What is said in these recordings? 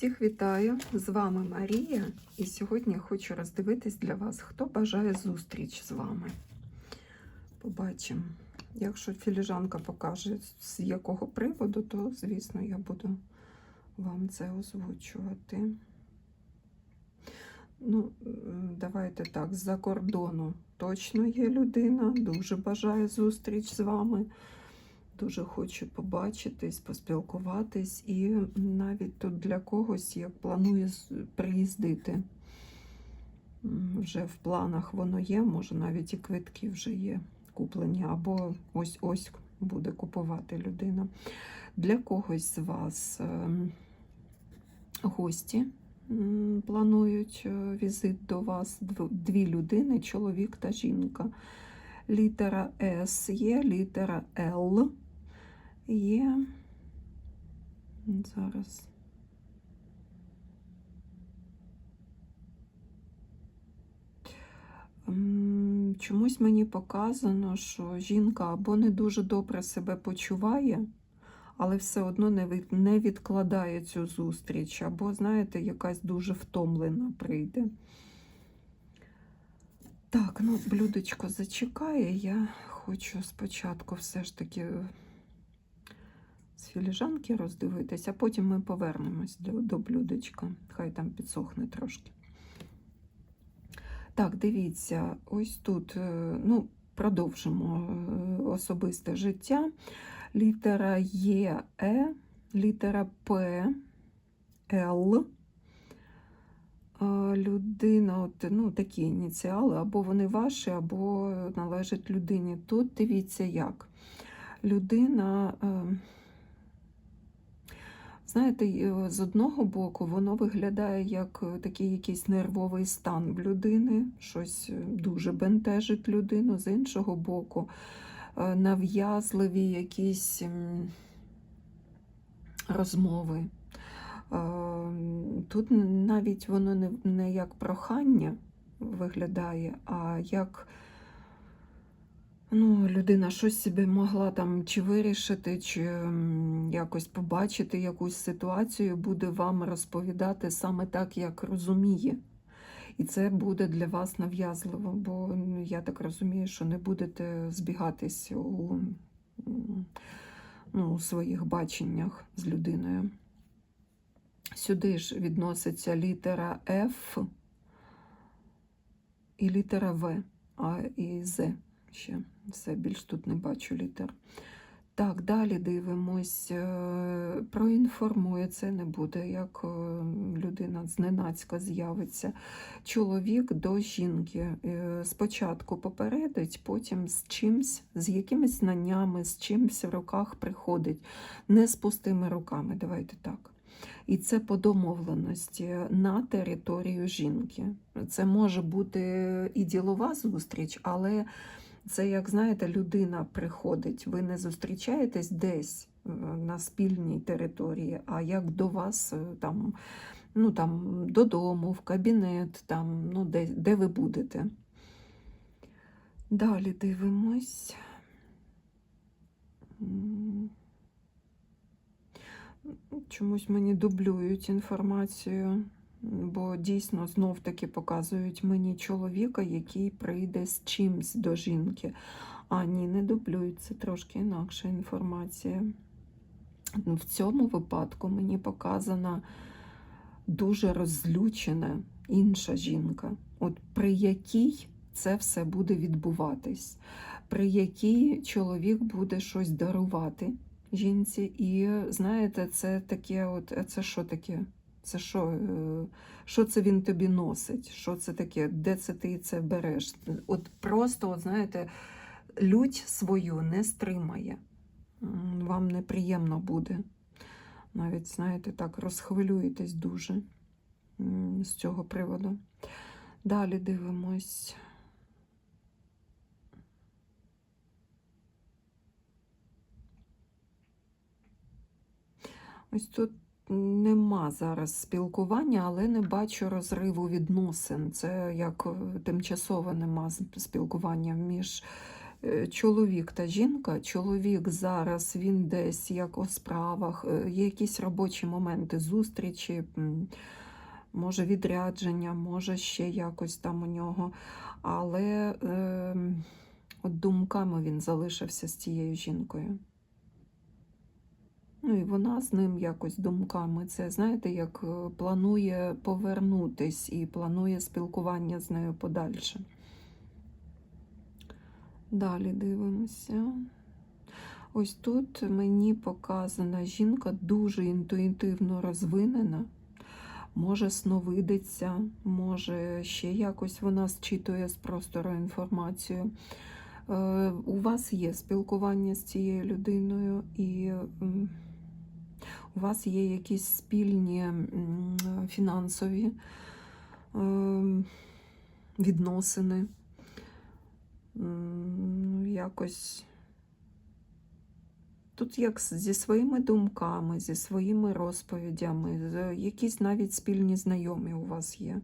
Всіх вітаю! З вами Марія, і сьогодні я хочу роздивитись для вас, хто бажає зустріч з вами. Побачимо. Якщо філіжанка покаже, з якого приводу, то, звісно, я буду вам це озвучувати. Ну, давайте так, з-за кордону точно є людина, дуже бажає зустріч з вами. Дуже хочу побачитись, поспілкуватись, і навіть тут для когось як планує приїздити. Вже в планах воно є, може навіть і квитки вже є куплені, або ось ось буде купувати людина. Для когось з вас ем, гості планують е, візит до вас. Дві людини, чоловік та жінка. Літера С є, літера Л є. Зараз. Чомусь мені показано, що жінка або не дуже добре себе почуває, але все одно не відкладає цю зустріч, або, знаєте, якась дуже втомлена прийде. Так, ну, блюдечко зачекає. Я хочу спочатку все ж таки з філіжанки роздивитись, а потім ми повернемось до, до блюдечка. Хай там підсохне трошки. Так, дивіться, ось тут, е, ну, продовжимо е, особисте життя. Літера Є, Е, літера П, Л. Е, Людина, от, ну, такі ініціали, або вони ваші, або належать людині. Тут дивіться як. Людина, е, знаєте, е, з одного боку, воно виглядає як е, такий якийсь нервовий стан в людини, щось е, дуже бентежить людину, з іншого боку, нав'язливі якісь розмови. Тут навіть воно не як прохання виглядає, а як ну, людина щось собі могла там чи вирішити, чи якось побачити якусь ситуацію, буде вам розповідати саме так, як розуміє. І це буде для вас нав'язливо, бо я так розумію, що не будете збігатись у, ну, у своїх баченнях з людиною. Сюди ж відноситься літера F і літера В, А і З ще. Все, більш тут не бачу літер. Так, далі дивимось. е, Проінформує, це не буде, як е, людина зненацька з'явиться. Чоловік до жінки. Е, Спочатку попередить, потім з чимсь, з якимись знаннями, з чимсь в руках приходить. Не з пустими руками, давайте так. І це по домовленості на територію жінки. Це може бути і ділова зустріч, але це, як знаєте, людина приходить. Ви не зустрічаєтесь десь е, на спільній території, а як до вас е, там, ну, там, додому, в кабінет, там, ну, де, де ви будете. Далі дивимось. Чомусь мені дублюють інформацію, бо дійсно знов-таки показують мені чоловіка, який прийде з чимсь до жінки. А ні, не дублюють, це трошки інакша інформація. В цьому випадку мені показана дуже розлючена інша жінка, от при якій це все буде відбуватись, при якій чоловік буде щось дарувати жінці. І знаєте, це таке, от це що таке? Це що, е, що це він тобі носить? Що це таке? Де це ти це береш? От просто, от, знаєте, лють свою не стримає. Вам неприємно буде. Навіть, знаєте, так розхвилюєтесь дуже з цього приводу. Далі дивимось. Ось тут нема зараз спілкування, але не бачу розриву відносин. Це як е, тимчасово нема спілкування між Е, Чоловік та жінка, чоловік зараз він десь як у справах, е, є якісь робочі моменти, зустрічі, може відрядження, може ще якось там у нього. Але е, от думками він залишився з цією жінкою. Ну і вона з ним якось думками. Це, знаєте, як е, планує повернутись і планує спілкування з нею подальше. Далі дивимося. Ось тут мені показана жінка дуже інтуїтивно розвинена, може сновидиться, може ще якось вона зчитує з простору інформацію. Е, У вас є спілкування з цією людиною, і у вас є якісь спільні фінансові е, відносини. Якось тут як зі своїми думками, зі своїми розповідями, якісь навіть спільні знайомі у вас є.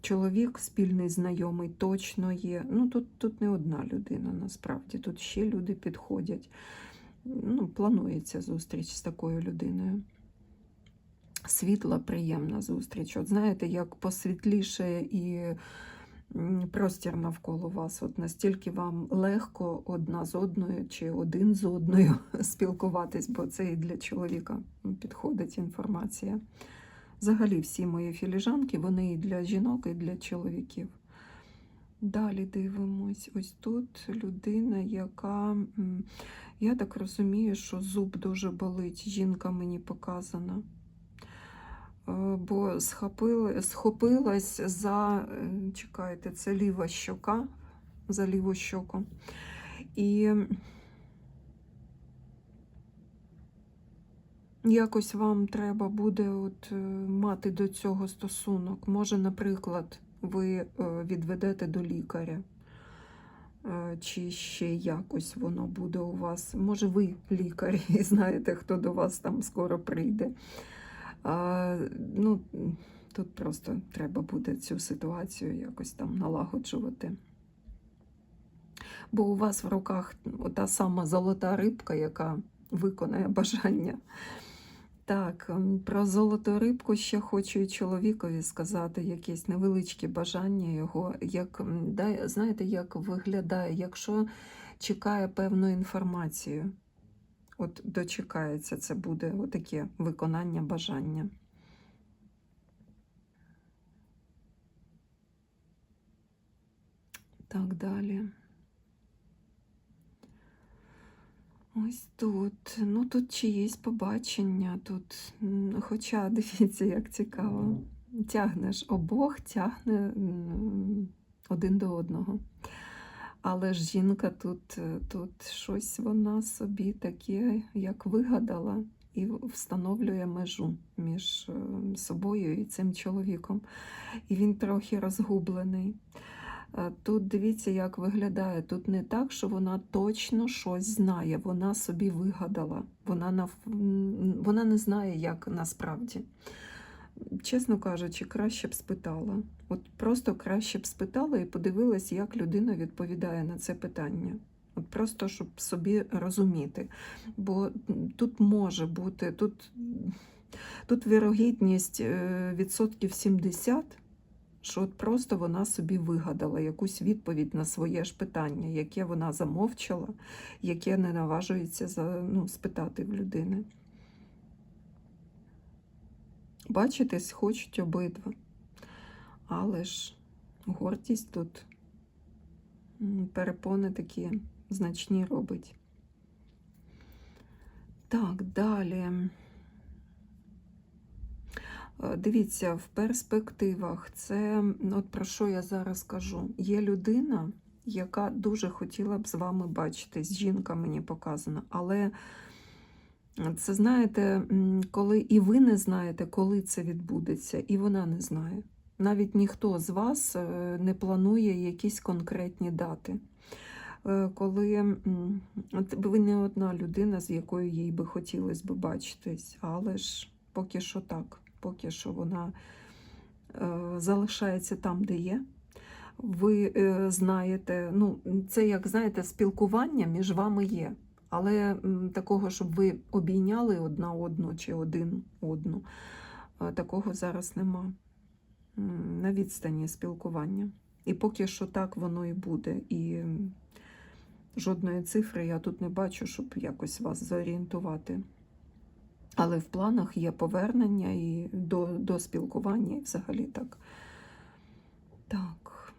Чоловік спільний знайомий точно є. Ну, тут, тут не одна людина насправді, тут ще люди підходять. Ну, планується зустріч з такою людиною. Світла, приємна зустріч. От знаєте, як посвітліше і простір навколо вас. От настільки вам легко одна з одною чи один з одною спілкуватись, бо це і для чоловіка підходить інформація. Взагалі, всі мої філіжанки, вони і для жінок, і для чоловіків. Далі дивимось. Ось тут людина, яка, я так розумію, що зуб дуже болить. Жінка мені показана. Е, Бо схопила, схопилась за, е, чекайте, це ліва щока, за ліву щоку. І якось вам треба буде от, е, мати до цього стосунок. Може, наприклад, ви е, відведете до лікаря, е, чи ще якось воно буде у вас. Може, ви лікар і знаєте, хто до вас там скоро прийде. А, ну, тут просто треба буде цю ситуацію якось там налагоджувати. Бо у вас в руках та сама золота рибка, яка виконає бажання. Так, ем, про золоту рибку ще хочу і чоловікові сказати якесь невеличке бажання його. Як, знаєте, як виглядає, якщо чекає певну інформацію, от дочекається, це буде таке виконання бажання. Так, далі. Ось тут. Ну, тут чиєсь побачення, тут, хоча дивіться, як цікаво. Тягнеш обох, тягне один до одного. Але ж жінка тут, е, тут щось вона собі таке, як вигадала, і встановлює межу між е, собою і цим чоловіком. І він трохи розгублений. Е, Тут дивіться, як виглядає. Тут не так, що вона точно щось знає. Вона собі вигадала. Вона, нав... вона не знає, як насправді. Чесно кажучи, краще б спитала. От просто краще б спитала і подивилась, як людина відповідає на це питання. От просто щоб собі розуміти. Бо тут може бути, тут, тут вірогідність е, відсотків 70, що от просто вона собі вигадала якусь відповідь на своє ж питання, яке вона замовчала, яке не наважується за, ну, спитати в людини. Бачитись хочуть обидва. Але ж гордість тут перепони такі значні робить. Так, далі. Е, Дивіться, в перспективах це, от про що я зараз кажу. Є людина, яка дуже хотіла б з вами бачитись. Жінка мені показана, але це знаєте, коли і ви не знаєте, коли це відбудеться, і вона не знає. Навіть ніхто з вас е, не планує якісь конкретні дати. Е, Коли ви не одна людина, з якою їй би хотілося б бачитись, але ж поки що так, поки що вона е, залишається там, де є. ви е, знаєте, ну, це як знаєте, спілкування між вами є. Але такого, щоб ви обійняли одна одну чи один одну, е, такого зараз нема. На відстані спілкування. І поки що так воно і буде. І жодної цифри я тут не бачу, щоб якось вас зорієнтувати. Але в планах є повернення і до, до спілкування, і взагалі так. Так,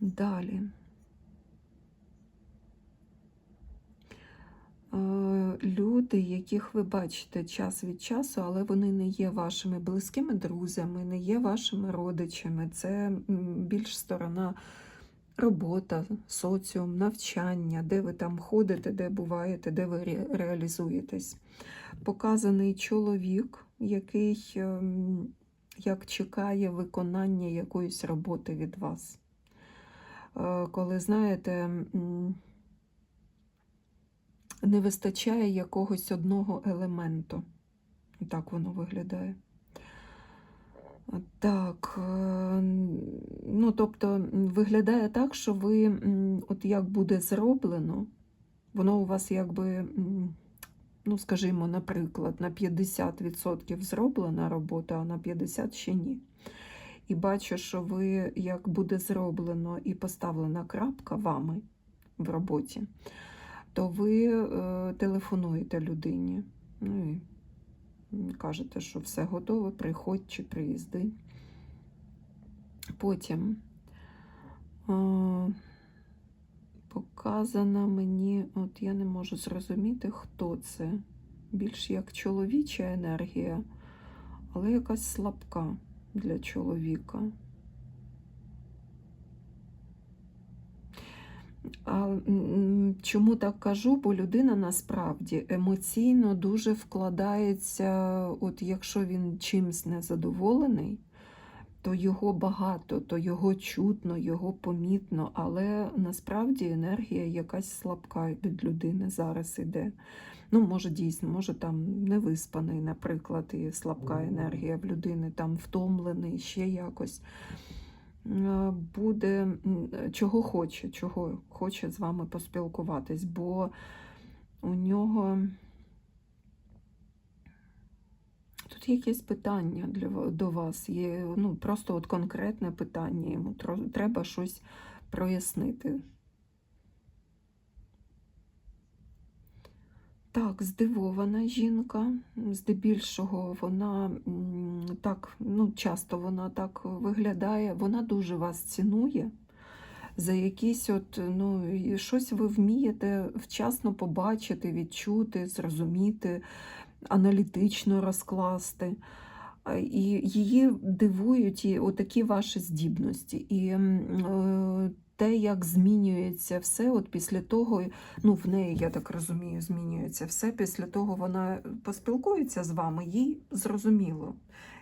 далі. Е, Люди, яких ви бачите час від часу, але вони не є вашими близькими друзями, не є вашими родичами. Це більш сторона робота, соціум, навчання, де ви там ходите, де буваєте, де ви ре- реалізуєтесь. Показаний чоловік, який ем, як чекає виконання якоїсь роботи від вас. Е, Коли, знаєте, не вистачає якогось одного елементу. Так воно виглядає. Так, е, ну тобто виглядає так, що ви, от як буде зроблено, воно у вас якби, ну скажімо, наприклад, на 50% зроблена робота, а на 50% ще ні. І бачу, що ви, як буде зроблено і поставлена крапка вами в роботі, то ви е, телефонуєте людині. Ну і кажете, що все готове, приходь чи приїзди. Потім е, показана мені, от я не можу зрозуміти, хто це. Більш як чоловіча енергія, але якась слабка для чоловіка. А, чому так кажу? Бо людина насправді емоційно дуже вкладається, от якщо він чимсь незадоволений, то його багато, то його чутно, його помітно, але насправді енергія якась слабка від людини зараз іде. Ну, може, дійсно, може там невиспаний, наприклад, і слабка енергія в людини, там втомлений, ще якось. Е, Буде чого хоче, чого хоче з вами поспілкуватись, бо у нього тут якесь питання для, до вас. Є ну, просто от конкретне питання. Йому треба щось прояснити. Так, здивована жінка. Здебільшого вона так, ну, часто вона так виглядає. Вона дуже вас цінує за якісь от, ну, щось ви вмієте вчасно побачити, відчути, зрозуміти, аналітично розкласти. І її дивують і отакі ваші здібності. І е, те, як змінюється все, от після того, ну, в неї, я так розумію, змінюється все. Після того вона поспілкується з вами, їй зрозуміло.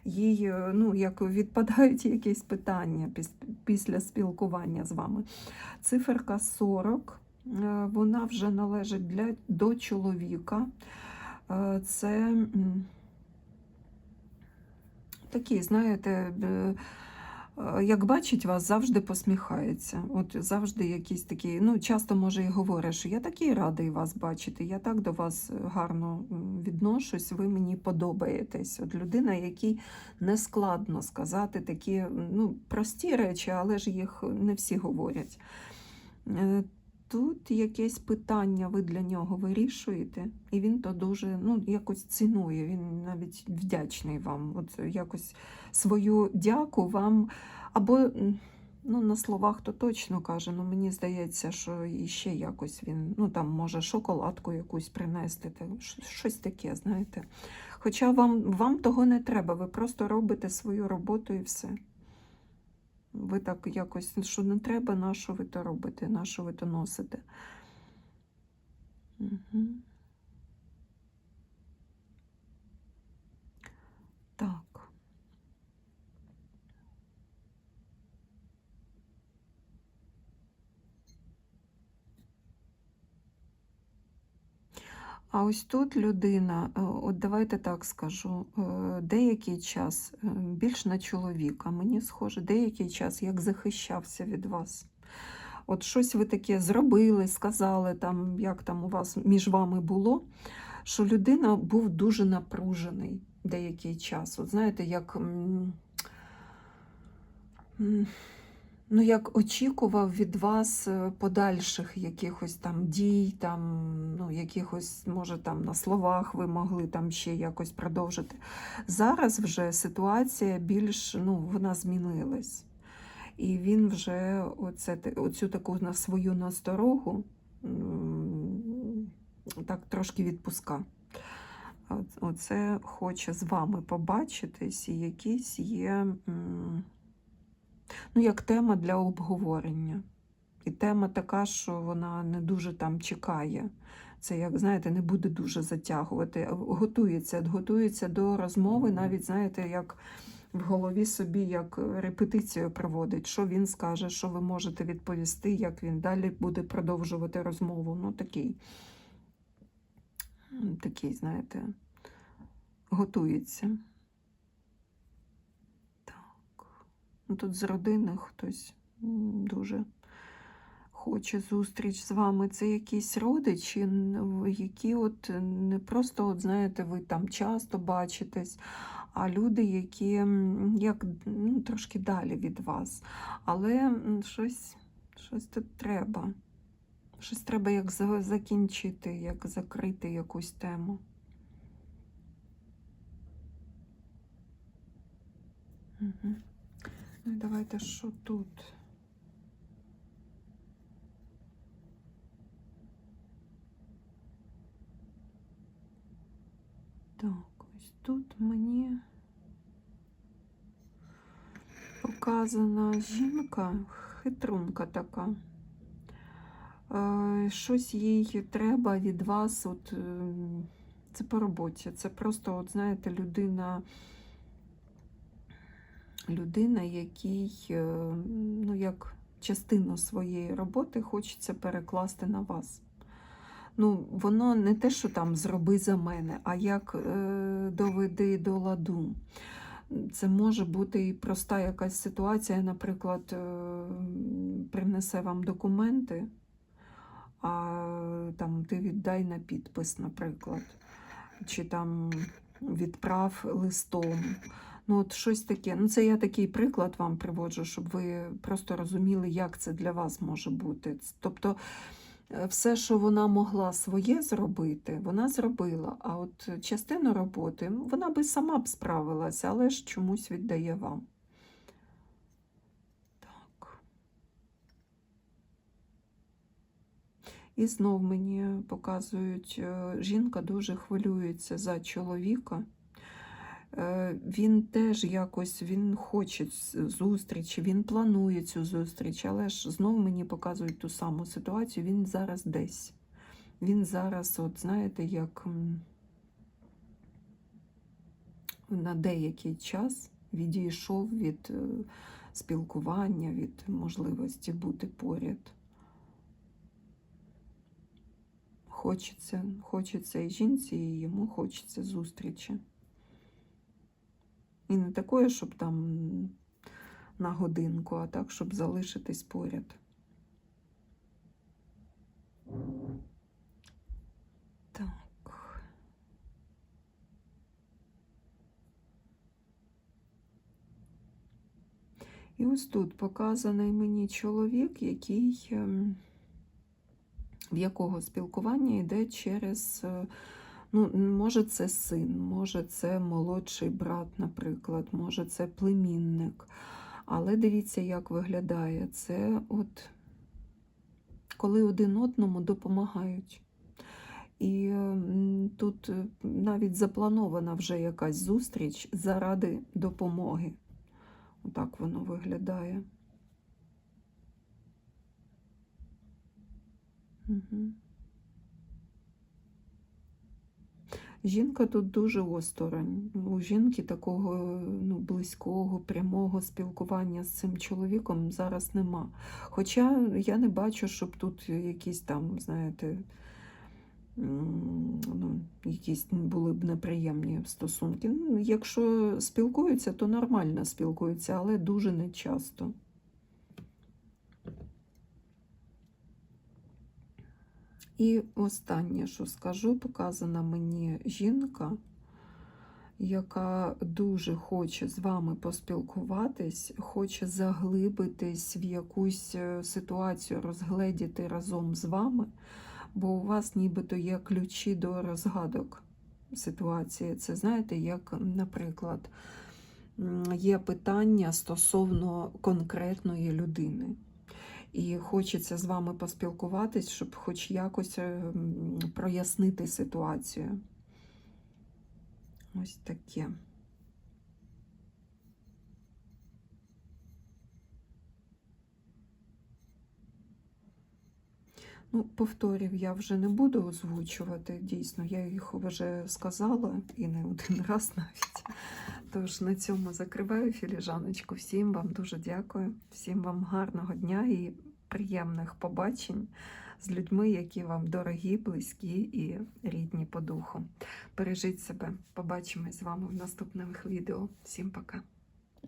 Їй е, ну, як відпадають якісь питання після спілкування з вами. Циферка 40, е, вона вже належить для, до чоловіка. Е, Це м, такий, знаєте, як бачить вас, завжди посміхається. От завжди якісь такі, ну часто може і говорить, що я такий радий вас бачити, я так до вас гарно відношусь, ви мені подобаєтесь. От людина, якій не складно сказати такі ну, прості речі, але ж їх не всі говорять. Е, Тут якесь питання ви для нього вирішуєте, і він то дуже ну, якось цінує, він навіть вдячний вам. От якось свою дяку вам, або ну, на словах то точно каже, ну мені здається, що і ще якось він ну, там може шоколадку якусь принести, та щось таке, знаєте. Хоча вам, вам того не треба, ви просто робите свою роботу і все. Ви так якось, «Ну, що не треба, на що ви то робите, на що ви то носите. Угу. Так. А ось тут людина, е, от давайте так скажу, е, деякий час е, більш на чоловіка, мені схоже, деякий час як захищався від вас. От щось ви таке зробили, сказали, там, як там у вас між вами було, що людина був дуже напружений деякий час. От знаєте, як. Ну, як очікував від вас е, подальших якихось там дій, там, ну, якихось, може, там на словах ви могли там ще якось продовжити. Зараз вже ситуація більш, ну, вона змінилась. І він вже оце, оцю таку на свою насторогу так трошки відпуска. Оце хоче з вами побачитись, і якісь є. Ну, як тема для обговорення. І тема така, що вона не дуже там чекає. Це, як знаєте, не буде дуже затягувати. Готується, готується до розмови, навіть, знаєте, як в голові собі як репетицію проводить, що він скаже, що ви можете відповісти, як він далі буде продовжувати розмову. Ну, такий, такий, знаєте, готується. Так. Ну, Тут з родини хтось дуже хоче зустріч з вами. Це якісь родичі, які от не просто, от знаєте, ви там часто бачитесь, а люди, які як ну, трошки далі від вас. Але щось, щось тут треба. Щось треба як закінчити, як закрити якусь тему. Угу. Ну, і давайте що тут? Так, ось тут мені показана жінка, хитрунка така. Е, Щось їй треба від вас. От, е, це по роботі. Це просто, от, знаєте, людина людина, якій е, ну, як частину своєї роботи хочеться перекласти на вас. Ну, воно не те, що там зроби за мене, а як е, доведи до ладу. Це може бути і проста якась ситуація, наприклад, е, принесе вам документи, а там ти віддай на підпис, наприклад, чи там відправ листом. Ну, от щось таке. Ну, це я такий приклад вам приводжу, щоб ви просто розуміли, як це для вас може бути. Тобто, е, все, що вона могла своє зробити, вона зробила. А от частину роботи вона би сама б справилася, але ж чомусь віддає вам. Так. І знов мені показують, е, жінка дуже хвилюється за чоловіка. Е, Він теж якось він хоче зустрічі, він планує цю зустріч, але ж знову мені показують ту саму ситуацію. Він зараз десь. Він зараз, от знаєте, як на деякий час відійшов від е, спілкування, від можливості бути поряд. Хочеться, хочеться і жінці, і йому хочеться зустрічі. І не такої, щоб там на годинку, а так, щоб залишитись поряд. Так. І ось тут показаний мені чоловік, який, ем, в якого спілкування йде через е, Ну, може, це син, може, це молодший брат, наприклад, може, це племінник. Але дивіться, як виглядає це, от коли один одному допомагають. І тут е, навіть запланована вже якась зустріч заради допомоги. Отак воно виглядає. Угу. Жінка тут дуже осторонь. У жінки такого ну, близького, прямого спілкування з цим чоловіком зараз нема. Хоча я не бачу, щоб тут якісь там, знаєте, ну, якісь були б неприємні стосунки. Ну, Якщо спілкуються, то нормально спілкуються, але дуже не І останнє, що скажу, показана мені жінка, яка дуже хоче з вами поспілкуватись, хоче заглибитись в якусь е, ситуацію, розгледіти разом з вами, бо у вас нібито є ключі до розгадок ситуації. Це знаєте, як, наприклад, є питання стосовно конкретної людини. І хочеться з вами поспілкуватись, щоб хоч якось е, прояснити ситуацію. Ось таке. Ну, повторів я вже не буду озвучувати. Дійсно, я їх вже сказала і не один раз навіть. Тож на цьому закриваю філіжаночку. Всім вам дуже дякую, всім вам гарного дня і приємних побачень з людьми, які вам дорогі, близькі і рідні по духу. Бережіть себе. Побачимось з вами в наступних відео. Всім пока.